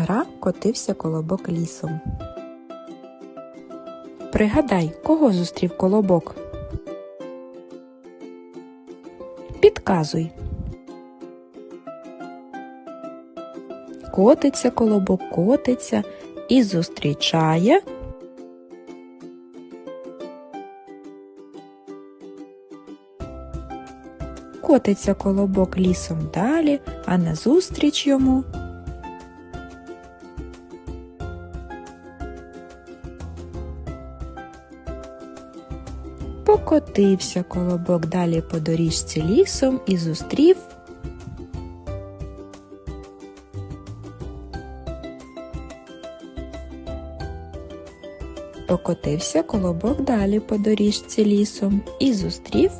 Гра котився колобок лісом. Пригадай, кого зустрів колобок? Підказуй. Котиться колобок, котиться і зустрічає. Котиться колобок лісом далі, а назустріч йому Покотився колобок далі по доріжці лісом і зустрів. Покотився колобок далі по доріжці лісом і зустрів